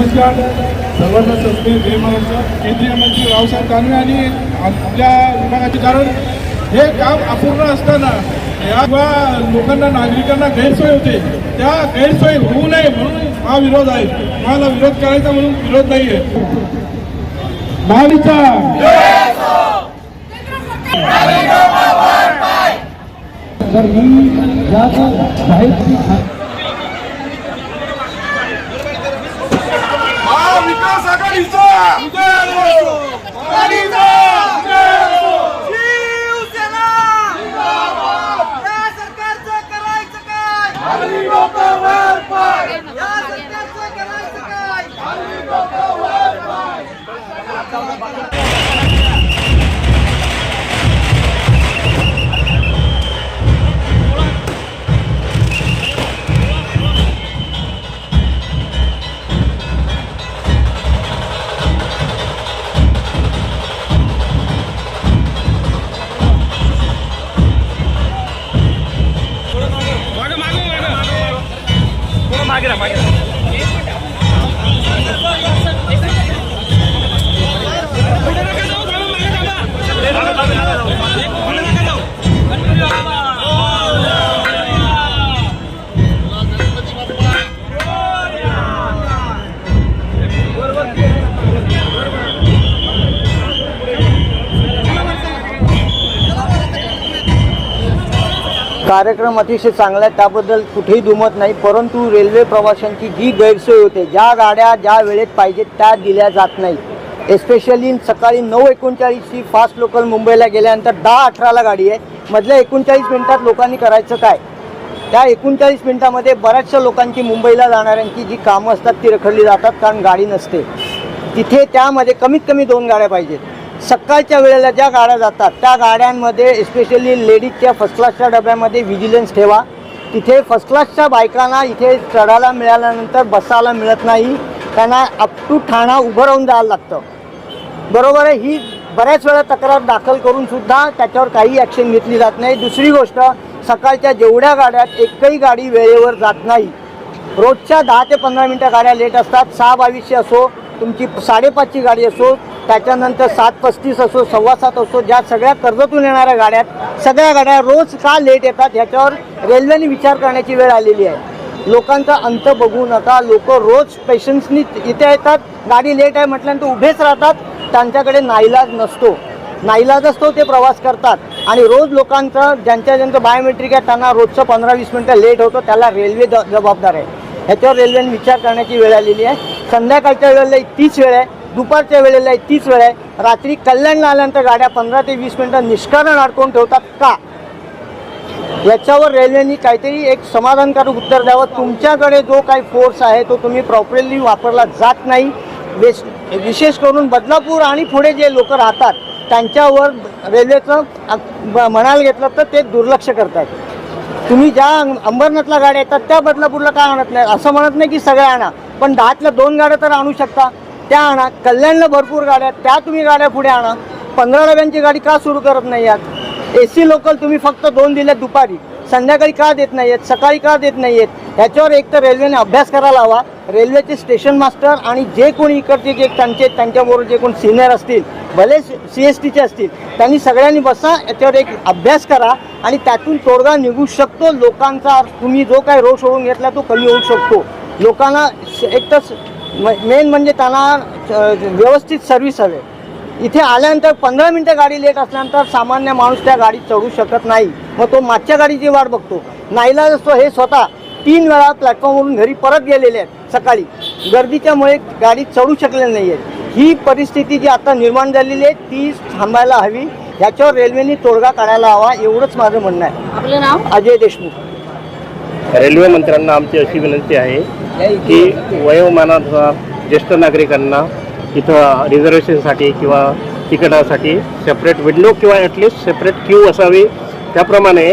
नमस्कार. सर्वांना संस्कृत जय महाराष्ट्र केंद्रीय मंत्री रावसाहेब दानवे आणि आपल्या विभागाचे कारण हे काम अपूर्ण असताना या लोकांना नागरिकांना गैरसोय होते. त्या गैरसोय होऊ नये म्हणून हा विरोध आहे. मला विरोध करायचा म्हणून विरोध नाही आहे महाडीचा तर मी आघाडीचा सरकारचं करायचं काय? कार्यक्रम अतिशय चांगला आहे त्याबद्दल कुठेही दुमत नाही परंतु रेल्वे प्रवाशांची जी गैरसोय होते ज्या गाड्या ज्या वेळेत पाहिजेत त्या दिल्या जात नाही. एस्पेशली सकाळी नऊ एकोणचाळीसची फास्ट लोकल मुंबईला गेल्यानंतर दहा अठराला गाडी आहे. मधल्या एकोणचाळीस मिनिटात लोकांनी करायचं काय? त्या एकोणचाळीस मिनिटामध्ये बऱ्याचशा लोकांची मुंबईला जाणाऱ्यांची जी कामं असतात ती रखडली जातात कारण गाडी नसते. तिथे त्यामध्ये कमीत कमी दोन गाड्या पाहिजेत. सकाळच्या वेळेला ज्या गाड्या जातात त्या गाड्यांमध्ये स्पेशली लेडीजच्या फर्स्ट क्लासच्या डब्यामध्ये व्हिजिलन्स ठेवा. तिथे फर्स्ट क्लासच्या बायकांना इथे चढायला मिळाल्यानंतर बसायला मिळत नाही. त्यांना अप टू ठाणा उभं राहून जायला लागतं. बरोबर आहे? ही बऱ्याच वेळा तक्रार दाखल करून सुद्धा त्याच्यावर काही ॲक्शन घेतली जात नाही. दुसरी गोष्ट सकाळच्या जेवढ्या गाड्यात एकही गाडी वेळेवर जात नाही. रोजच्या दहा ते पंधरा मिनटं गाड्या लेट असतात. सहा बावीसशे असो तुमची साडेपाचची गाडी असो त्याच्यानंतर सात पस्तीस असो सव्वा सात असो ज्या सगळ्या कर्जतून येणाऱ्या गाड्यात सगळ्या गाड्या रोज का लेट येतात ह्याच्यावर रेल्वेने विचार करण्याची वेळ आलेली आहे. लोकांचा अंत बघू नका लोक रोज पेशन्सनी इथे येतात गाडी लेट आहे म्हटल्यानंतर उभेच राहतात त्यांच्याकडे नाईलाज नसतो. नाईलाज असतो ते प्रवास करतात. आणि रोज लोकांचं ज्यांच्या ज्यांचं बायोमेट्रिक आहे त्यांना रोजचं पंधरा वीस मिनटं लेट होतं त्याला रेल्वे ज- जबाबदार आहे. ह्याच्यावर रेल्वेने विचार करण्याची वेळ आलेली आहे. संध्याकाळच्या वेळेला तीच वेळ आहे. दुपारच्या वेळेला आहे तीच वेळ आहे. रात्री कल्याणला आल्यानंतर गाड्या पंधरा ते वीस मिनटं निष्कारण अडकवून ठेवतात का? याच्यावर रेल्वेनी काहीतरी एक समाधानकारक उत्तर द्यावं. तुमच्याकडे जो काही फोर्स आहे तो तुम्ही प्रॉपरली वापरला जात नाही. वेस विशेष करून बदलापूर आणि पुढे जे लोक राहतात त्यांच्यावर रेल्वेचं म्हणायला घेतलं तर ते दुर्लक्ष करतात. तुम्ही ज्या अंबरनाथला गाड्या येतात त्या बदलापूरला का आणत नाही? असं म्हणत नाही की सगळ्या आणा. पण दहातल्या दोन गाड्या तर आणू शकता. त्या आणा. कल्याणला भरपूर गाड्या आहेत, त्या तुम्ही गाड्या पुढे आणा. पंधरा डब्यांची गाडी का सुरू करत नाही आहात ए सी लोकल तुम्ही फक्त दोन दिल्यात दुपारी. संध्याकाळी का देत नाही आहेत? सकाळी का देत नाही आहेत? ह्याच्यावर एक तर रेल्वेने अभ्यास करायला हवा. रेल्वेचे स्टेशन मास्टर आणि जे कोणी इकडचे जे त्यांचे त्यांच्याबरोबर जे कोण सिनियर असतील भले सी एस टीचे असतील त्यांनी सगळ्यांनी बसा याच्यावर एक अभ्यास करा आणि त्यातून तोडगा निघू शकतो. लोकांचा तुम्ही जो काही रोष ओढून घेतला तो कमी होऊ शकतो. लोकांना एक तर मेन म्हणजे त्यांना व्यवस्थित सर्व्हिस हवे. इथे आल्यानंतर पंधरा मिनटं गाडी लेट असल्यानंतर सामान्य माणूस त्या गाडीत चढू शकत नाही. मग तो मागच्या गाडीची वाट बघतो. नाईलाज असतो हे स्वतः तीन वेळा प्लॅटफॉर्मवरून घरी परत गेलेले आहेत सकाळी. गर्दीच्यामुळे गाडी चढू शकले नाही आहेत ही परिस्थिती जी आता निर्माण झालेली आहे ती थांबायला हवी. ह्याच्यावर रेल्वेने तोडगा काढायला हवा एवढंच माझं म्हणणं आहे. आपलं नाव? अजय देशमुख. रेल्वे मंत्र्यांना आमची अशी विनंती आहे की वयोमानानुसार ज्येष्ठ नागरिकांना इथं रिझर्वेशनसाठी किंवा तिकिटासाठी सेपरेट विंडो किंवा ॲटलिस्ट सेपरेट क्यू असावी. त्याप्रमाणे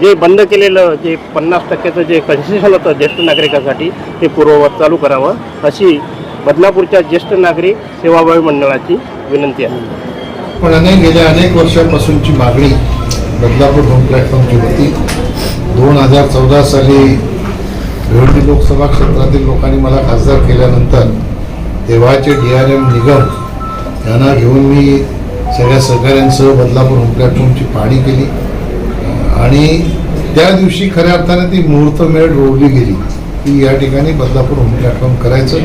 जे बंद केलेलं जे पन्नास टक्क्याचं जे कन्सेशन होतं ज्येष्ठ नागरिकांसाठी ते पूर्ववत चालू करावं अशी बदलापूरच्या ज्येष्ठ नागरिक सेवाभावी मंडळाची विनंती आहे. पण अनेक गेल्या अनेक वर्षापासूनची मागणी बदलापूर होम प्लॅटफॉर्मची होती. दोन हजार चौदा साली भिवंडी लोकसभा क्षेत्रातील लोकांनी मला खासदार केल्यानंतर तेव्हाचे डी आर एम निगम यांना घेऊन मी सगळ्या सहकाऱ्यांसह बदलापूर होम प्लॅटफॉर्मची पाहणी केली. आणि त्या दिवशी खऱ्या अर्थाने ती मुहूर्तमेढ रोवली गेली. की या ठिकाणी बदलापूर होम प्लॅटफॉर्म करायचं.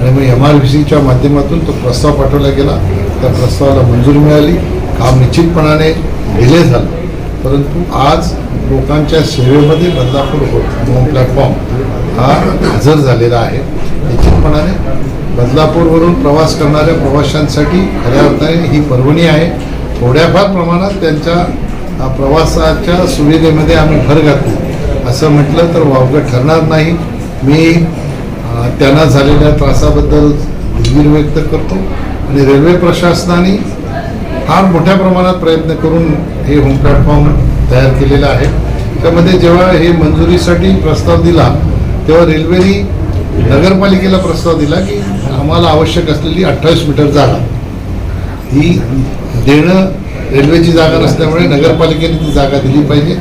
आणि मग एम आर व्ही सीच्या माध्यमातून तो प्रस्ताव पाठवला गेला. त्या प्रस्तावाला मंजुरी मिळाली. काम निश्चितपणाने डिले झालं. परंतु आज लोकांच्या सेवेमध्ये बदलापूर होम प्लॅटफॉर्म हा हजर झालेला आहे. निश्चितपणाने बदलापूरवरून प्रवास करणाऱ्या प्रवाशांसाठी खऱ्या अर्थाने ही पर्वणी आहे. थोड्याफार प्रमाणात त्यांच्या प्रवासाच्या सुविधेमध्ये आम्ही भर घातली. असं म्हटलं तर वावगं ठरणार नाही. मी त्यांना झालेल्या त्रासाबद्दल दिलगीर व्यक्त करतो. आणि रेल्वे प्रशासनाने फार मोठ्या प्रमाणात प्रयत्न करून हे होम प्लॅटफॉर्म तयार केलेलं आहे. त्यामध्ये जेव्हा हे मंजुरीसाठी प्रस्ताव दिला तेव्हा रेल्वेने नगरपालिकेला प्रस्ताव दिला की आम्हाला आवश्यक असलेली अठ्ठावीस मीटर जागा. ही देणं रेल्वेची जागा नसल्यामुळे नगरपालिकेने ती जागा दिली पाहिजे.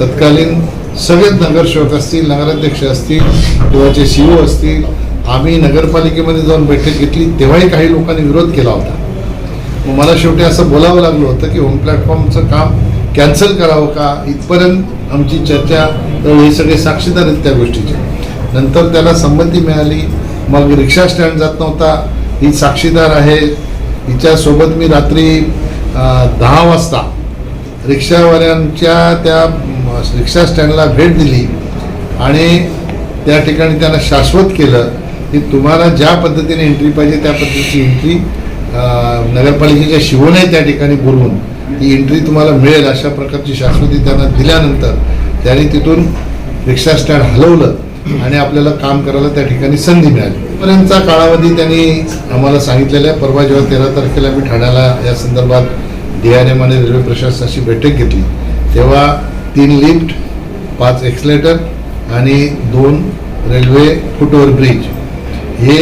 तत्कालीन सगळेच नगरसेवक असतील नगराध्यक्ष असतील किंवाचे सी ओ असतील आम्ही नगरपालिकेमध्ये जाऊन बैठक घेतली तेव्हाही काही लोकांनी विरोध केला होता. मला शेवटी असं बोलावं लागलं होतं की होम प्लॅटफॉर्मचं काम कॅन्सल करावं का? इथपर्यंत आमची चर्चा हे सगळे साक्षीदार आहेत त्या गोष्टीचे. नंतर त्याला संमती मिळाली. मग रिक्षा स्टँड जात नव्हता. ही साक्षीदार आहे. हिच्यासोबत मी रात्री दहा वाजता रिक्षावाल्यांच्या त्या रिक्षा स्टँडला भेट दिली. आणि त्या ठिकाणी त्यांना शाश्वत केलं की तुम्हाला ज्या पद्धतीने एंट्री पाहिजे त्या पद्धतीची एंट्री नगरपालिकेच्या शिवूनही त्या ठिकाणी बोलवून ती एंट्री तुम्हाला मिळेल अशा प्रकारची शाश्वती त्यांना दिल्यानंतर त्यांनी तिथून रिक्षा स्टँड हलवलं आणि आपल्याला काम करायला त्या ठिकाणी संधी मिळाली. पर्यंतचा काळावधी त्यांनी आम्हाला सांगितलेलं आहे. परवा जेव्हा तेरा तारखेला मी ठाण्याला या संदर्भात डी आर एम आणि रेल्वे प्रशासनाची बैठक घेतली तेव्हा तीन लिफ्ट पाच एक्सलेटर आणि दोन रेल्वे फुटओव्हर ब्रिज हे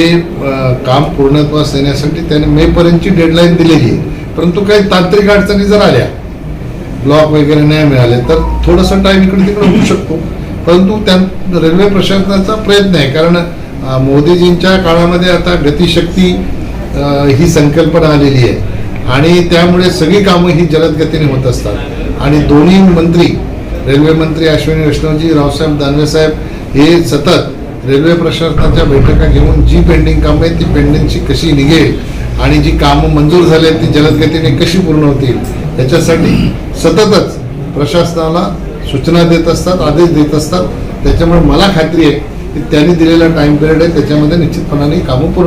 काम पूर्णत्वास येण्यासाठी त्याने मेपर्यंतची डेडलाईन दिलेली आहे. परंतु काही तांत्रिक अडचणी जर आल्या ब्लॉक वगैरे नाही मिळाले तर थोडंसं टाईम इकडे तिकडे होऊ शकतो. परंतु त्या रेल्वे प्रशासनाचा प्रयत्न आहे. कारण मोदीजींच्या काळामध्ये आता गतिशक्ती ही संकल्पना आलेली आहे. आणि त्यामुळे सगळी कामं ही जलद गतीने होत असतात. आणि दोन्ही मंत्री रेल्वे मंत्री अश्विनी वैष्णवजी रावसाहेब दानवे साहेब हे सतत रेल्वे प्रशासनाच्या बैठका घेऊन जी पेंडिंग कामं आहेत ती पेंडिंगची कशी निघेल आणि जी कामं मंजूर झाली आहेत ती जलदगतीने कशी पूर्ण होतील याच्यासाठी सततच प्रशासनाला सूचना देत असतात आदेश देत असतात. त्याच्यामुळे मला खात्री आहे की त्यांनी दिलेला टाइम पिरियड आहे त्याच्यामध्ये निश्चितपणाने कामं पूर्ण